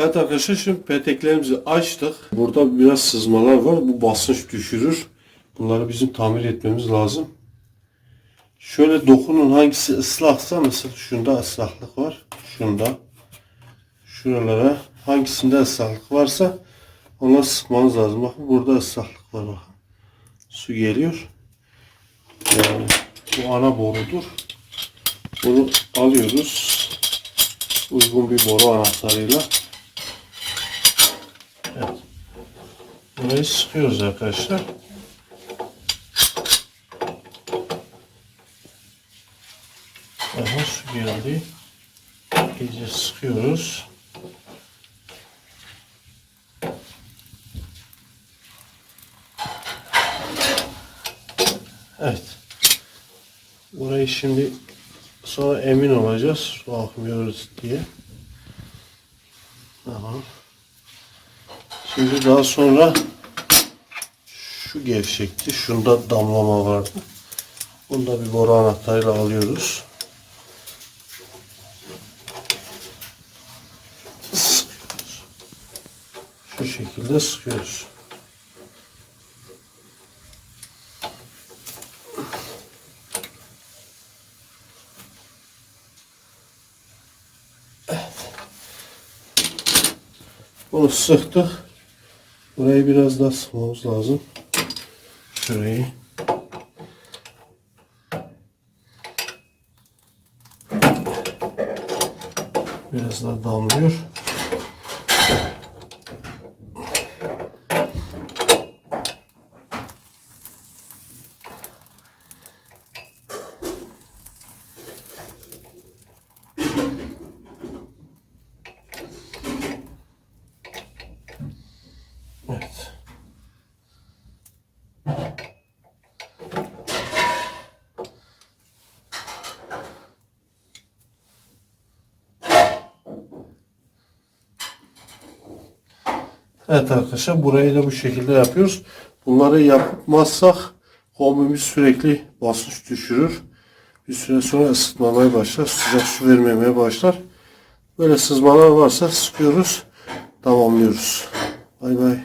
Evet arkadaşlar şimdi peteklerimizi açtık. Burada biraz sızmalar var. Bu basınç düşürür. Bunları bizim tamir etmemiz lazım. Şöyle dokunun hangisi ıslaksa mesela şunda ıslaklık var. Şunda. Şuralara hangisinde ıslaklık varsa onları sıkmanız lazım. Bakın burada ıslaklık var bakın. Su geliyor. Yani bu ana borudur. Bunu alıyoruz. Uygun bir boru anahtarıyla. Evet. Burayı sıkıyoruz arkadaşlar. Aha su geldi. İyice sıkıyoruz. Evet. Burayı şimdi sonra emin olacağız. Su akmıyoruz diye. Tamam. Şimdi daha sonra şu gevşekti. Şunda damlama vardı. Bunu da bir boru anahtarıyla alıyoruz. Şu şekilde sıkıyoruz. Bunu sıktık. Burayı biraz daha sıkmamız lazım. Şurayı. Biraz daha damlıyor. Evet arkadaşlar burayı da bu şekilde yapıyoruz. Bunları yapmazsak kombimiz sürekli basınç düşürür. Bir süre sonra ısıtmamaya başlar. Sıcak su vermemeye başlar. Böyle sızmalar varsa sıkıyoruz. Tamamlıyoruz. Bay bay.